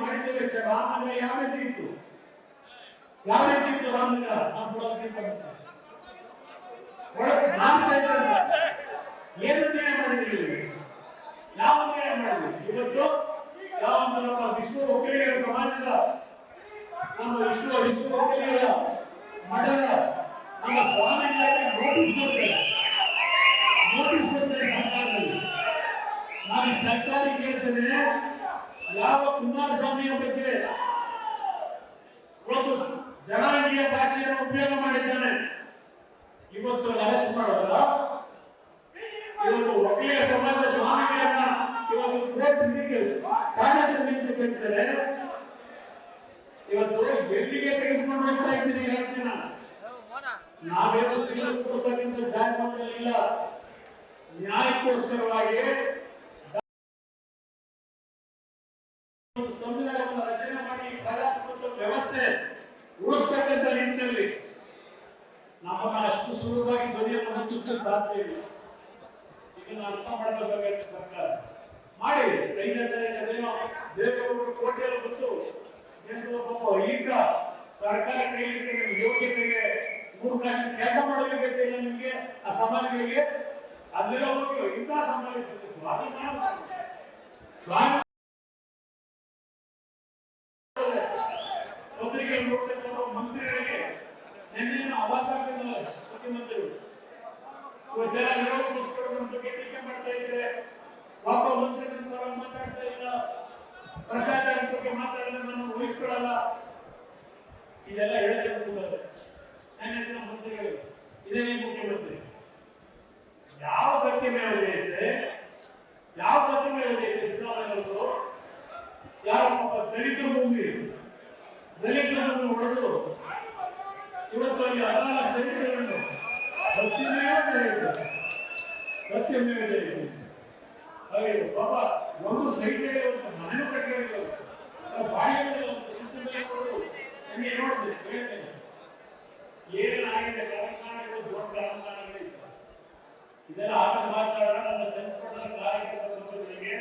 ಮಾಡಿದ್ದೇವೆ ವೆಚ್ಚ ರಾಮನಗರ ಯಾವ ರೀತಿ ಇತ್ತು? ಯಾವ ರೀತಿ ಇತ್ತು ರಾಮನಗರ ಏನು ನ್ಯಾಯ ಮಾಡಿದ್ರಿ ಯಾವ ನ್ಯಾಯ ಮಾಡಿದ್ರಿ? ಇವತ್ತು ಯಾವ ನಮ್ಮ ವಿಶ್ವ ಒಕ್ಕಲಿಗರ ಸಮಾಜದ, ನಮ್ಮ ವಿಶ್ವ ವಿಶ್ವ ಒಕ್ಕಲಿಗರ ಮಠದ ನಮ್ಮ ಸ್ವಾಮಿಗಳಿಗೆ ನೋಟಿಸ್ ಕೊಡ್ತಾರೆ ನೋಟಿಸ್ ಕೊಡ್ತಾರೆ ಸರ್ಕಾರದಲ್ಲಿ. ನಾನು ಈ ಸರ್ಕಾರಕ್ಕೆ ಹೇಳ್ತೇನೆ ಯಾವ ಕುಮಾರಸ್ವಾಮಿಯ ಬಗ್ಗೆ ಒಂದು ಜನಾಂಗೀಯ ಭಾಷೆಯನ್ನು ಉಪಯೋಗ ಮಾಡಿದ್ದಾನೆ? ಇವತ್ತು ಅರೆಸ್ಟ್ ಮಾಡೋದ್ರ ಇವತ್ತು ಒಕ್ಕಲಿಗ ಸಮಾಜ ಸ್ವಾಮಿಗಳನ್ನ ಇವತ್ತು ಕೋರ್ಟ್ ಕೇಳ್ತಾರೆ. ಇವತ್ತು ಎಲ್ಲಿಗೆ ತೆಗೆದುಕೊಂಡು ಹೋಗ್ತಾ ಇದ್ದೀನಿ ಹೇಳ್ತೀನಿ ನಾವೇನು ನಾವೇನು ತೆಗೆದುಕೊಳ್ತಕ್ಕಂಥ ಮಾಡಲಿಲ್ಲ ನ್ಯಾಯಕ್ಕೋಸ್ಕರವಾಗಿ ಸಂವಿಧಾನವನ್ನು ರಚನೆ ಮಾಡಿ ಪ್ರಜಾಪ್ರಭುತ್ವ ವ್ಯವಸ್ಥೆ ಉಳಿಸ್ತಕ್ಕಂಥ ನಿಟ್ಟಿನಲ್ಲಿ ನಮ್ಮನ್ನ ಅಷ್ಟು ಸುಲಭವಾಗಿ ಧ್ವನಿಯನ್ನು ಮುಚ್ಚಿಸಲು ಸಾಧ್ಯ ಇಲ್ಲ. ಇದನ್ನು ಅರ್ಥ ಮಾಡಬೇಕಾಗುತ್ತೆ ಸರ್ಕಾರ ಮಾಡಿ. ತಾರೀಕು ದೇವೇಗೌಡರು ಕೋಟೆಯಲ್ಲಿ ಬಂದು ಈಗ ಸರ್ಕಾರ ಕೈಲಿಕ್ಕೆ ನಿಮ್ಮ ಯೋಗ್ಯತೆಗೆ ಮೂರು ಕಾಲ ಕೆಲಸ ಮಾಡಬೇಕಂತ ನಿಮಗೆ, ಆ ಸಮಾಜಗಳಿಗೆ. ಅಲ್ಲೆಲ್ಲ ಹೋಗಿ ಇಂಥ ಸಮಾಜ ಸ್ವಾಮಿ ಇವತ್ತೆಲ್ಲ ವಿರೋಧ ಪಕ್ಷಗಳ ಬಗ್ಗೆ ಟೀಕೆ ಮಾಡ್ತಾ ಇದ್ರೆ ಒಬ್ಬ ಪರವಾಗಿ ಮಾತಾಡ್ತಾ ಇಲ್ಲ ಭ್ರಷ್ಟಾಚಾರದ ಬಗ್ಗೆ ಮಾತಾಡಿದ್ರೆ ನಾನು ಉಳಿಸ್ಕೊಳ್ಳಲ್ಲ ಇದೆಲ್ಲ ಹೇಳಕ್ಕೆ ಹೋಗ್ತಾರೆ ನನ್ನ ದಿನ ಮಂತ್ರಿಗಳು ಇದೇ ಮುಖ್ಯಮಂತ್ರಿ ಯಾವ ಸತ್ಯಮೇವ ಇದೆ ಯಾವ ಸಿದ್ದರಾಮಯ್ಯವರು ಯಾವ ಪಾಪ ದಲಿತರ ಭೂಮಿ ದಲಿತರ ಭೂಮಿ ಹೊಡೆದು ಇವತ್ತು ಅಲ್ಲಿ ಹದಿನಾಲ್ಕು ಸೈಟ್ಗಳನ್ನು ಸತ್ಯಮೇವ ಜಯತೆ ಸತ್ಯಮೇವ ಜಯತೆ ಹಾಗೆ ಪಾಪ ಒಂದು ಸೈಟೇ ಮನೆಯೂ ಕಟ್ಟಿರಲಿಲ್ಲ ಬಾಯಿಗೆ ನಿಮಗೆ ನೋಡ್ತೀವಿ ಹೇಳ್ತೇನೆ ಏನಾಗಿದೆ ಕಾರ್ಖಾನೆಗಳು ದೊಡ್ಡ ಕಾರ್ಖಾನೆಗಳಿವೆ ಇದೆಲ್ಲ ಆಗ ಮಾತಾಡೋಣ ನಮ್ಮ ಚಂದ್ರಪಟ್ಟಣ ಕಾರ್ಯಕ್ರಮಗಳಿಗೆ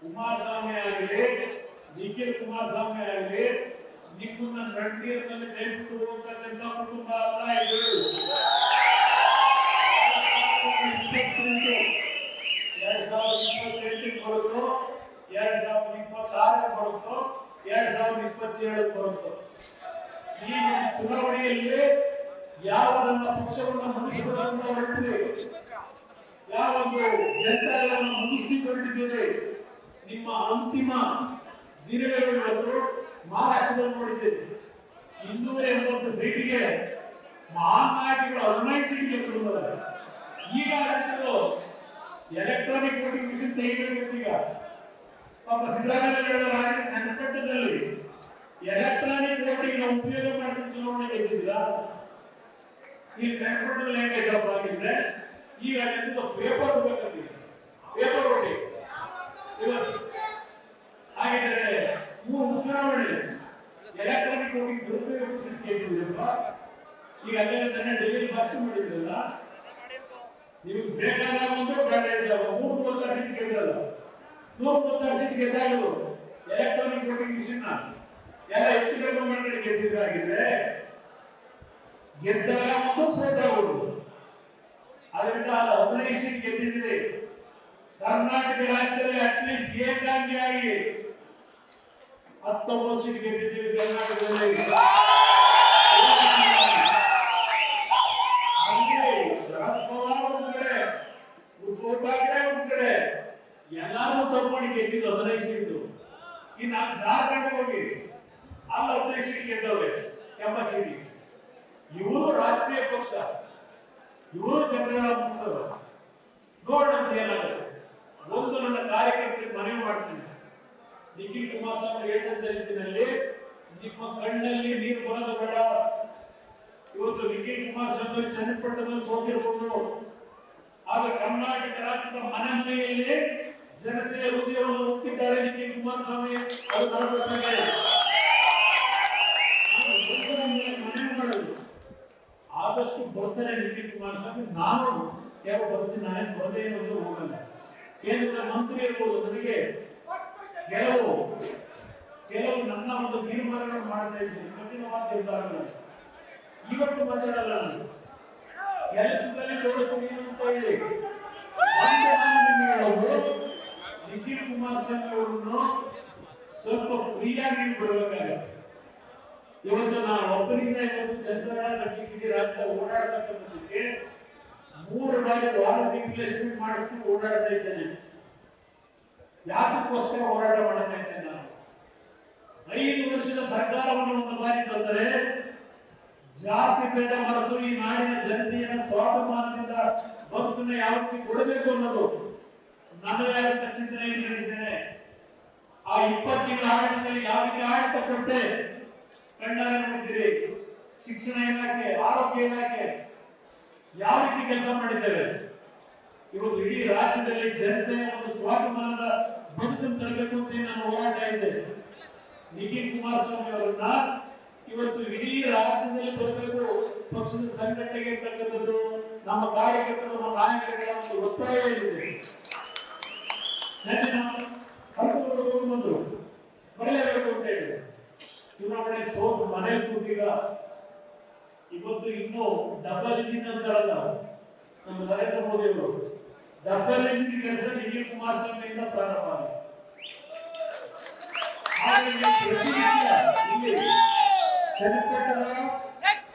ಕುಮಾರಸ್ವಾಮಿ ಆಗಲಿ ನಿಖಿಲ್ ಕುಮಾರಸ್ವಾಮಿ ಆಗಲಿ ನಿಮ್ಮನ್ನ ನಡ್ನೀರಿನಲ್ಲಿ ಕೈ ಹೋಗ್ತಕ್ಕಂಥ ಕುಟುಂಬ ಅಲ್ಲ ಇದು ಈ ಚುನಾವಣೆಯಲ್ಲಿ ಯಾವ ನನ್ನ ಪಕ್ಷವನ್ನು ಮುಗಿಸಬೇಕಂತ ಹೊರಟಿದೆ? ಯಾವ ಒಂದು ಜನತಾದಳವನ್ನು ಮುಗಿಸಿಕೊಂಡಿದ್ದೇವೆ ನಿಮ್ಮ ಅಂತಿಮ ದಿನಗಳು ಮಹಾರಾಷ್ಟ್ರದಲ್ಲಿ ನೋಡಿದ್ದೇವೆ ಇನ್ನೂರ ಎಂಬತ್ತು ಸೀಟಿಗೆ ಮಹಾನ್ ನಾಯಕರು ಹದಿನೈದು ಸೀಟಿಗೆ ಕೊಡುತ್ತಾರೆ ಈಗ ಆಗ್ತಿರೋ ಎಲೆಕ್ಟ್ರಾನಿಕ್ ವೋಟಿಂಗ್ ಮಿಷನ್ ತೆಗಿಬೇಕು ಈಗ ಪಾಪ ಸಿದ್ದರಾಮಯ್ಯ ರಾಜ್ಯ ಚನ್ನಪಟ್ಟಣದಲ್ಲಿ ಎಲೆಕ್ಟ್ರಾನಿಕ್ ವೋಟಿಂಗ್ ಉಪಯೋಗ ಮಾಡಿದ ಚುನಾವಣೆ ಈ ಸೆಂಟ್ರಲ್ ಹೆಂಗೆ ಜವಾಬ್ ಆಗಿದ್ರೆ? ಈಗ ನಿಮ್ದು ಪೇಪರ್ ಬೇಕಂತೀವಿ ಪೇಪರ್ ವೋಟಿಂಗ್ ಮೂರು ಚುನಾವಣೆ ಎಲೆಕ್ಟ್ರಾನಿಕ್ ವೋಟಿಂಗ್ ದುರುಪಯೋಗ ಗೆದ್ದಿದ್ರಪ್ಪ ಈಗ ಅಲ್ಲೇ ನನ್ನ ಡೆಲ್ಲಿ ಭಾಷೆ ಮಾಡಿದ್ರಲ್ಲ? ನೀವು ಬೇಕಾದ ಒಂದು ಬೇಡ ಮೂರು ಸೀಟ್ ಗೆದ್ರಲ್ಲ ನೂರ ಎಲೆಕ್ಟ್ರಾನಿಕ್ ವೋಟಿಂಗ್ ಮಿಷನ್ ಎಲ್ಲ ಹೆಚ್ಚು ಬಹುಮಾನಗಳು ಗೆದ್ದಿದ್ದಾಗಿದ್ರೆ ಗೆದ್ದಾಗ ಒಂದು ಸೋತಾಗ ಅವರು. ಅದರಿಂದ ಅದು ಹದಿನೈದು ಸೀಟ್ ಗೆದ್ದಿದ್ರೆ. ಕರ್ನಾಟಕ ರಾಜ್ಯದಲ್ಲಿ ಅಟ್ಲೀಸ್ಟ್ ಏಕಾಂಗಿಯಾಗಿ ಹತ್ತೊಂಬತ್ತು ಸೀಟ್ ಗೆದ್ದಿದ್ದೀವಿ ಕರ್ನಾಟಕದಲ್ಲಿ. ಎಲ್ಲಾರು ತಗೊಂಡು ಗೆದ್ದಿದ್ದು ಹದಿನೈದು ಸೀಟು. ಇನ್ನು ಜಾರ್ಖಂಡ್ ಹೋಗಿ. ಅಲ್ಲಿ ಉದ್ದೇಶಿಸಿ ಗೆದ್ದವ್ರೆ ಎಂಬತ್ತು ಸೀಟ್ ಇವರು ರಾಷ್ಟ್ರೀಯ ಪಕ್ಷ. ಇವರು ಜನರ ಮುಗಿಸೋದು ನೋಡೋಣ ಏನಾಗುತ್ತೆ? ಒಂದು ನನ್ನ ಕಾರ್ಯಕರ್ತರಿಗೆ ಮನವಿ ಮಾಡ್ತೀನಿ. ನಿಖಿಲ್ ಕುಮಾರಸ್ವಾಮಿ ಹೇಳಿದಂತ ರೀತಿಯಲ್ಲಿ ನಿಮ್ಮ ಕಣ್ಣಲ್ಲಿ ನೀರು ಬರೋದು ಬೇಡ. ಇವತ್ತು ನಿಖಿಲ್ ಕುಮಾರಸ್ವಾಮಿ ಚನ್ನಪಟ್ಟಣದಲ್ಲಿ ಸೋತಿರ್ಬೋದು. ಆದ್ರೆ ಕರ್ನಾಟಕ ರಾಜ್ಯದ ಮನೆ ಮನೆಯಲ್ಲಿ ಜನತೆಯ ಹೃದಯವನ್ನು ಒಪ್ಪಿದ್ದಾರೆ ನಿಖಿಲ್ ಕುಮಾರಸ್ವಾಮಿ. ಅದು ಬರಬೇಕಾಗಿದೆ ಮನವಿ ಮಾಡೋದು ಆದಷ್ಟು ಬರ್ತಾರೆ ನಿಖಿಲ್ ಕುಮಾರಸ್ವಾಮಿ ನಾನು ಯಾವ ಬರ್ತೀನಿ ನಾನೇನು ಬರದೇ ಇರೋದು ಹೋಗಲ್ಲ. ಕೇಂದ್ರ ಮಂತ್ರಿಗಳು ನನಗೆ ಕೆಲವು ಕೆಲವು ನನ್ನ ಒಂದು ತೀರ್ಮಾನಗಳನ್ನು ಮಾಡ್ತಾ ಇದ್ದೀನಿ ಕಠಿಣವಾದ ನಿರ್ಧಾರಗಳನ್ನು ಇವತ್ತು ಬಂದಿರಲ್ಲ ನಾನು. ಕೆಲಸದಲ್ಲಿ ತೋರಿಸ್ತೀನಿ ಅಂತ ಹೇಳಿ. ನಿಖಿಲ್ ಕುಮಾರಸ್ವಾಮಿ ಅವರನ್ನು ಸ್ವಲ್ಪ ಫ್ರೀಯಾಗಿ ಬಿಡಬೇಕಾಗತ್ತೆ. ಇವತ್ತು ನಾನು ಒಬ್ಬರಿಂದ ಜನರ ಕಟ್ಟಿಗೆ ರಾಜ್ಯ ಓಡಾಡತಕ್ಕಂಥದ್ದಕ್ಕೆ ಮೂರು ಬಾರಿ ವಾರಂಟಿ ಪ್ಲೇಸ್ಮೆಂಟ್ ಮಾಡಿಸ್ಕೊಂಡು ಓಡಾಡ್ತಾ ಇದ್ದೇನೆ. ಯಾತಕ್ಕೋಸ್ಕರ ಹೋರಾಟ ಮಾಡ್ತಾ ಇದ್ದೇನೆ ನಾನು? ಐದು ವರ್ಷದ ಸರ್ಕಾರವನ್ನು ಒಂದು ಬಾರಿ ತಂದರೆ ಜಾತಿ ಭೇದ ಮರೆತು ಈ ನಾಡಿನ ಜನತೆಯನ್ನ ಸ್ವಾಭಿಮಾನದಿಂದ ಭಕ್ತನ ಯಾವ ರೀತಿ ಕೊಡಬೇಕು ಅನ್ನೋದು ನನ್ನದೇ ಆದಂತ ಚಿಂತನೆಯಲ್ಲಿ ಹೇಳಿದ್ದೇನೆ. ಆ ಇಪ್ಪತ್ತಿನ ಆಡಳಿತದಲ್ಲಿ ಯಾವ ರೀತಿ ಆಡಳಿತ ಕೊಟ್ಟೆ? ಕಣ್ಣಾರೆ ನೋಡಿದ್ದೀರಿ ಶಿಕ್ಷಣ ಇಲಾಖೆ, ಆರೋಗ್ಯ ಇಲಾಖೆ ಯಾವ ರೀತಿ ಕೆಲಸ ಮಾಡಿದ್ದೇವೆ ಇವತ್ತು ಇಡೀ ರಾಜ್ಯದಲ್ಲಿ ಜನತೆ ಒಂದು ಸ್ವಾಭಿಮಾನದ ಬದುಕನ್ನು ತರಬೇಕು ಅಂತ ನಾನು ಹೋರಾಟ ಇದ್ದೆ. ನಿಖಿಲ್ ಕುಮಾರಸ್ವಾಮಿ ಅವರನ್ನ ಇವತ್ತು ಇಡೀ ರಾಜ್ಯದಲ್ಲಿ ಬರಬೇಕು. ಪಕ್ಷದ ಸಂಘಟನೆಗೆ ಇರ್ತಕ್ಕಂಥದ್ದು ನಮ್ಮ ಕಾರ್ಯಕರ್ತರು, ನಮ್ಮ ನಾಯಕರುಗಳ ಒಂದು ಒತ್ತಾಯ ಇದೆ ಬಂದ್ರು ಬರಲೇಬೇಕು ಅಂತ ಹೇಳಿ ಚುನಾವಣೆ ಸೋತು ಮನೇಲಿ ಕೂತಿಲ್ಲ. ಇವತ್ತು ಇನ್ನು ಡಬಲ್ ಇಂಜಿನ್ ಅಂತಾರಲ್ಲ, ನಮ್ಮ ನರೇಂದ್ರ ಮೋದಿ ಅವರು. ಡಬಲ್ ಇಂಜಿನ್ ಕೆಲಸ ನಿಖಿಲ್ ಕುಮಾರಸ್ವಾಮಿಯಿಂದ ಪ್ರಾರಂಭ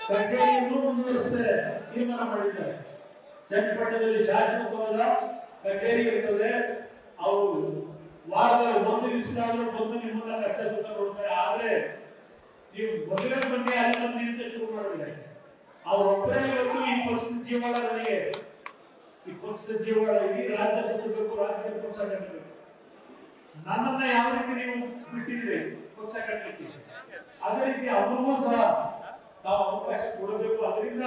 ಕಚೇರಿಯನ್ನು ಮುಂದುವರಿಸ್ತಾರೆ ತೀರ್ಮಾನ ಮಾಡಿದ್ದಾರೆ. ಚನ್ನಪಟ್ಟಣದಲ್ಲಿ ಶಾಶ್ವತವಾದ ಕಚೇರಿ ಇರ್ತದೆ. ಅವರು ವಾರದಲ್ಲಿ ಒಂದು ದಿವಸದಾದ್ರೂ ಬಂದು ನಿಮ್ಮನ್ನ ಕಷ್ಟ ಸುತ್ತ ಕೊಡ್ತಾರೆ ಆದ್ರೆ ನೀವು ಮೊದಲೇ ಬನ್ನಿ ಅಲ್ಲಿ ಬನ್ನಿ ಅಂತ ಶುರು ಮಾಡಿದ್ರೆ ಅವರೊಬ್ಬರೇ ಇವತ್ತು ಈ ಪಕ್ಷದ ಜೀವಾಳ ನನಗೆ. ಈ ಪಕ್ಷದ ಜೀವಾಳ ಇಡೀ ರಾಜ್ಯ ಸತ್ತಬೇಕು ರಾಜ್ಯದ ಪಕ್ಷ ಕಟ್ಟಬೇಕು ನನ್ನನ್ನ ಯಾವ ರೀತಿ ನೀವು ಬಿಟ್ಟಿದ್ರಿ ಪಕ್ಷ ಕಟ್ಟಲಿಕ್ಕೆ ಅದೇ ರೀತಿ ಅವ್ರಿಗೂ ಸಹ ತಾವು ಅವಕಾಶ ಕೊಡಬೇಕು. ಅದರಿಂದ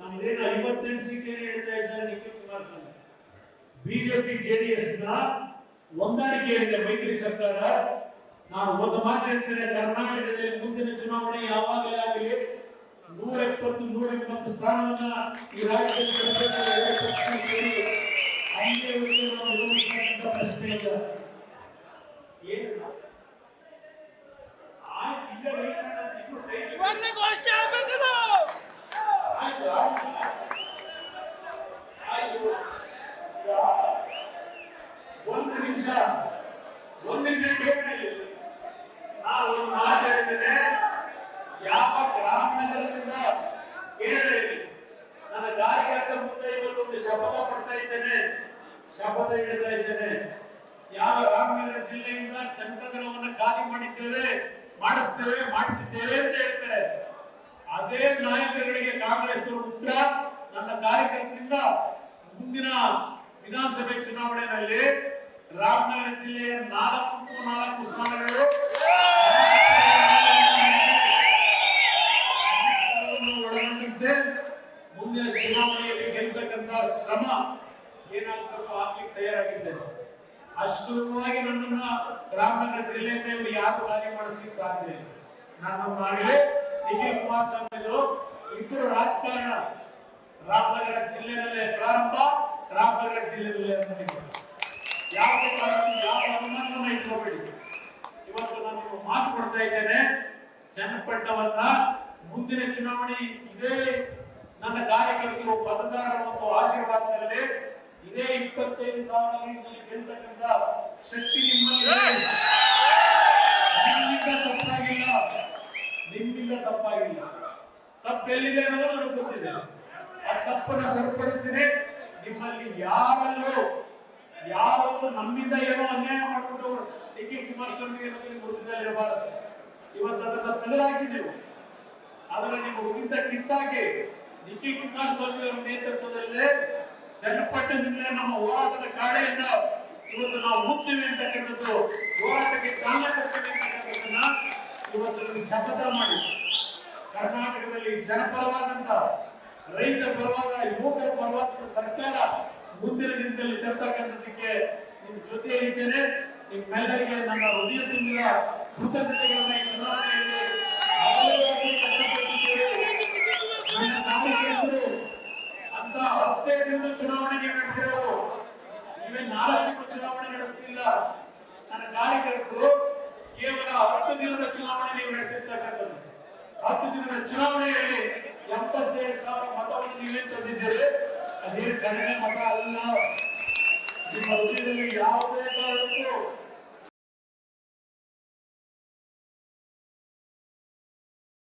ನಮ್ದೇನು ಐವತ್ತೆಂಟು ಸೀಟಲ್ಲಿ ಹೇಳ್ತಾ ಇದ್ದಾರೆ ನಿಖಿಲ್ ಕುಮಾರಸ್ವಾಮಿ ಬಿಜೆಪಿ ಜೆಡಿಎಸ್ನ ಹೊಂದಾಣಿಕೆಯಲ್ಲಿದೆ ಮೈತ್ರಿ ಸರ್ಕಾರ. ನಾನು ಒಂದು ಮಾತು ಹೇಳ್ತೇನೆ, ಕರ್ನಾಟಕದಲ್ಲಿ ಮುಂದಿನ ಚುನಾವಣೆ ಯಾವಾಗಲೇ ಆಗಲಿ ನೂರ ಇಪ್ಪತ್ತು ನೂರ ಎಪ್ಪತ್ತು ಸ್ಥಾನವನ್ನ ಈ ರಾಜ್ಯದಲ್ಲಿ ಪ್ರಶ್ನೆ ಎರಡು ಪಕ್ಷ ಸೇರಿ ಹಂಗೆ ಉಳಿದು ನಾವು ಗೆಲ್ಲುವಂತ ಪ್ರಶ್ನೆ ಇಲ್ಲ ಏನು ಆಯ್ತು ಈಗ ವಯಸ್ಸಿನ ಇನ್ನು time ಇದೆ. ಇವಾಗಲೇ ಘೋಷಣೆ ಆಗ್ಬೇಕದು ಆಯ್ತು ಆಯ್ತು ಆಯ್ತು ಈಗ ಒಂದು ನಿಮಿಷ ಒಂದು ನಿಮಿಷ ಕೇಳಿ ನಾನು ಒಂದು ಮಾತು ಹೇಳ್ತೇನೆ ಯಾವ ಗ್ರಾಮೀಣದಿಂದ ಕೇಳಿ ನನ್ನ ಕಾರ್ಯಕರ್ತರ ಮುಂದೆ ಇವತ್ತೊಂದು ಶಪಥ ಪಡ್ತಾ ಇದ್ದೇನೆ ಶಪಥ ಹಿಡಿತಾ ಇದ್ದೇನೆ ಯಾವ ಗ್ರಾಮೀಣ ಜಿಲ್ಲೆಯಿಂದ ಚಂದ್ರಗ್ರಹವನ್ನು ಖಾಲಿ ಮಾಡಿದ್ದೇವೆ ಮಾಡಿಸ್ತೇವೆ ಮಾಡಿಸಿದ್ದೇವೆ ಅಂತ ಹೇಳ್ತಾರೆ ಅದೇ ನಾಯಕರುಗಳಿಗೆ ಕಾಂಗ್ರೆಸ್ ಉತ್ತರ ನನ್ನ ಕಾರ್ಯಕರ್ತರಿಂದ ಮುಂದಿನ ವಿಧಾನಸಭೆ ಚುನಾವಣೆಯಲ್ಲಿ ರಾಮನಗರ ಜಿಲ್ಲೆಯ ನಾಲ್ಕು ನಾಲ್ಕು ಸ್ಥಾನಗಳು. ಒಳಗೊಂಡಂತೆ ಮುಂದಿನ ಚುನಾವಣೆಯಲ್ಲಿ ಗೆಲ್ಲಬೇಕಂತ ಶ್ರಮ ಏನಾಗಬೇಕು ಹಾಕ್ಲಿಕ್ಕೆ ತಯಾರಾಗಿದ್ದೇನೆ ಅಷ್ಟುವಾಗಿ ನನ್ನನ್ನ ರಾಮನಗರ ಜಿಲ್ಲೆಯಿಂದ ಯಾರು ಕಾರ್ಯ ಮಾಡಿಸ್ಲಿಕ್ಕೆ ಸಾಧ್ಯ ಇಲ್ಲ. ನಾನು ನಾಳೆ ನಿಖಿಲ್ ಕುಮಾರಸ್ವಾಮಿ ಇಬ್ಬರು ರಾಜಕಾರಣ ರಾಮನಗರ ಜಿಲ್ಲೆಯಲ್ಲೇ ಪ್ರಾರಂಭ, ರಾಮನಗರ ಜಿಲ್ಲೆಯಲ್ಲೇ ಯಾವ ಯಾವ ಅನುಮಾನವನ್ನ ಇಟ್ಕೋಬೇಡಿ. ಇವತ್ತು ನಾನು ಮಾತು ಕೊಡ್ತಾ ಇದ್ದೇನೆ. ಚನ್ನಪಟ್ಟಣವನ್ನ ಮುಂದಿನ ಚುನಾವಣೆ ಇದೇ ನನ್ನ ಕಾರ್ಯಕರ್ತರು ಮತದಾರರ ಒಂದು ಆಶೀರ್ವಾದದಲ್ಲಿ ಇದೇ ಇಪ್ಪತ್ತೈದು ಸಾವಿರ ಗೆಲ್ತಕ್ಕಂಥ ಶಕ್ತಿ ನಿಮ್ಮಲ್ಲಿ ತಪ್ಪಾಗಿಲ್ಲ. ತಪ್ಪಾಗಿಲ್ಲ. ತಪ್ಪೆಲ್ಲಿದೆ ಅನ್ನೋದು ನನಗೆ ಗೊತ್ತಿದೆ. ಆ ತಪ್ಪನ್ನ ಸರಿಪಡಿಸ್ತೀನಿ. ನಿಮ್ಮಲ್ಲಿ ಯಾರಲ್ಲೂ ಯಾರಲ್ಲೂ ನಮ್ಮಿಂದ ಏನೋ ಅನ್ಯಾಯ ಮಾಡ್ಕೊಂಡು ನಿಖಿಲ್ ಕುಮಾರಸ್ವಾಮಿ ಗುರುತಿದ್ದಲ್ಲಿ ಇರಬಾರದು ಇವತ್ತು ಅದನ್ನ ತೆಗೆದಾಕಿ ನೀವು. ಅದನ್ನ ನೀವು ಉಗಿಂತ ಕಿತ್ತಾಗಿ ನಿಖಿಲ್ ಕುಮಾರಸ್ವಾಮಿ ಅವರ ನೇತೃತ್ವದಲ್ಲೇ ಚನ್ನಪಟ್ಟಣದಿಂದಲೇ ನಮ್ಮ ಹೋರಾಟದ ಕಾಳೆಯಿಂದ ಇವತ್ತು ನಾವು ಮುಗ್ತೀವಿ ಅಂತಕ್ಕಂಥದ್ದು ಹೋರಾಟಕ್ಕೆ ಚಾಲನೆ ಕೊಡ್ತೀವಿ ಅಂತಕ್ಕಂಥದ್ದನ್ನ ಇವತ್ತು ಶಪಥ ಮಾಡಿ ಕರ್ನಾಟಕದಲ್ಲಿ ಜನಪರವಾದಂತ ರೈತ ಪರವಾದ ಯುವಕರ ಪರವಾದ ಸರ್ಕಾರ ಮುಂದಿನ ದಿನದಲ್ಲಿ ತರ್ತಕ್ಕಂಥದ್ದಕ್ಕೆ ನಿಮ್ ಜೊತೆಯಲ್ಲಿದ್ದೇನೆ ನಿಮ್ಮೆಲ್ಲರಿಗೆ ನನ್ನ ಹೃದಯ ತುಂಬಿದ ಕೃತಜ್ಞತೆಗಳನ್ನ ಈ ಅಂತ ಚುನಾವಣೆಗೆ ನಡೆಸಿರೋರು ನೀವೇ ನಾಲ್ಕು ಚುನಾವಣೆ ನಡೆಸಲಿಲ್ಲ ನನ್ನ ಕಾರ್ಯಕರ್ತರು ಕೇವಲ ಹತ್ತು ದಿನದ ಚುನಾವಣೆ ನೀವು ನಡೆಸಿರ್ತಕ್ಕಂಥದ್ದು. ಹತ್ತು ದಿನದ ಚುನಾವಣೆಯಲ್ಲಿ ಎಪ್ಪತ್ತೇಳು ಸಾವಿರ ಮತವನ್ನು ನೀವೇ ತಂದಿದ್ದೀರಿ. ಅದೇ ಕಡಿಮೆ ಮತ ಅಲ್ಲ. ನಿಮ್ಮ ಹೃದಯದಲ್ಲಿ ಯಾವುದೇ ಕಾರಣಕ್ಕೂ